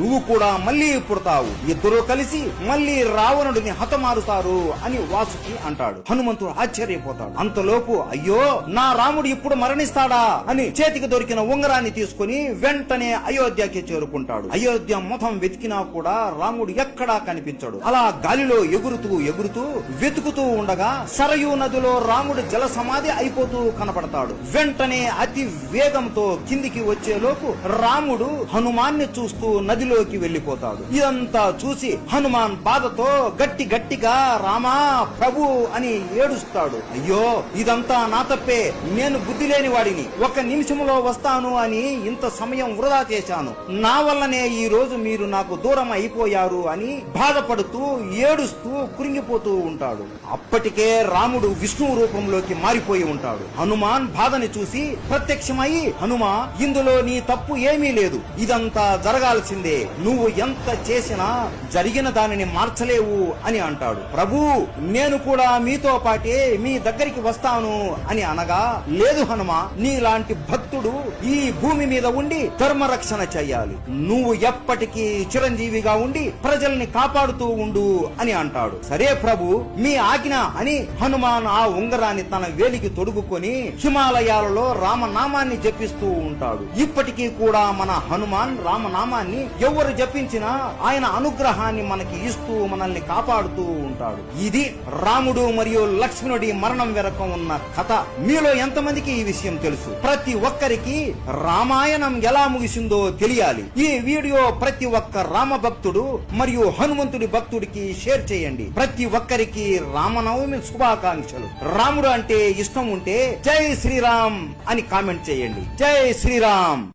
నువ్వు కూడా మళ్ళీ పుడతావు. ఇద్దరు కలిసి మళ్ళీ రావణుడిని హతమారుతారు అని వాసుకి అంటాడు. హనుమంతుడు ఆశ్చర్యపోతాడు. అంతలోపు అయ్యో నా రాముడు ఇప్పుడు మరణిస్తాడా అని చేతికి దొరికిన ఉంగరాన్ని తీసుకుని వెంటనే అయోధ్యకి చేరుకుంటాడు. అయోధ్య మొత్తం వెతికినా కూడా రాముడు ఎక్కడా కనిపించడు. అలా గాలిలో ఎగురుతూ ఎగురుతూ వెతుకుతూ ఉండగా సరయూ నదిలో రాముడు జల సమాధి అయిపోతూ కనపడతాడు. వెంటనే అతి వేగంతో కిందికి వచ్చేలోపు రాముడు హనుమాన్ని చూస్తూ నదిలో నదిలోకి వెళ్ళిపోతాడు ఇదంతా చూసి హనుమాన్ బాధతో గట్టి గట్టిగా రామా ప్రభు అని ఏడుస్తాడు. అయ్యో ఇదంతా నా తప్పే. నేను బుద్ధి లేని వాడిని. ఒక నిమిషంలో వస్తాను అని ఇంత సమయం వృధా చేశాను. నా వల్లనే ఈ రోజు మీరు నాకు దూరం అయిపోయారు అని బాధపడుతూ ఏడుస్తూ కురింగిపోతూ ఉంటాడు. అప్పటికే రాముడు విష్ణు రూపంలోకి మారిపోయి ఉంటాడు. హనుమాన్ బాధని చూసి ప్రత్యక్షమై హనుమా ఇందులో నీ తప్పు ఏమీ లేదు. ఇదంతా జరగాల్సిందే. నువ్వు ఎంత చేసినా జరిగిన దానిని మార్చలేవు అని అంటాడు. ప్రభు నేను కూడా మీతో పాటే మీ దగ్గరికి వస్తాను అని అనగా లేదు హనుమ నీలాంటి భక్తుడు ఈ భూమి మీద ఉండి ధర్మరక్షణ చెయ్యాలి. నువ్వు ఎప్పటికీ చిరంజీవిగా ఉండి ప్రజల్ని కాపాడుతూ ఉండు అని అంటాడు. సరే ప్రభు మీ ఆజ్ఞ అని హనుమాన్ ఆ ఉంగరాన్ని తన వేలికి తొడుగుకొని హిమాలయాలలో రామనామాన్ని జపిస్తూ ఉంటాడు. ఇప్పటికీ కూడా మన హనుమాన్ రామనామాన్ని ఎవరు జపించినా ఆయన అనుగ్రహాన్ని మనకి ఇస్తూ మనల్ని కాపాడుతూ ఉంటాడు. ఇది రాముడు మరియు లక్ష్మణుడి మరణం వెనక ఉన్న కథ. మీలో ఎంతమందికి ఈ విషయం తెలుసు? ప్రతి ఒక్కరికి రామాయణం ఎలా ముగిసిందో తెలియాలి. ఈ వీడియో ప్రతి ఒక్క రామ భక్తుడు మరియు హనుమంతుడి భక్తుడికి షేర్ చేయండి. ప్రతి ఒక్కరికి రామనవమి శుభాకాంక్షలు. రాముడు అంటే ఇష్టం ఉంటే జై శ్రీరామ్ అని కామెంట్ చేయండి. జై శ్రీరామ్!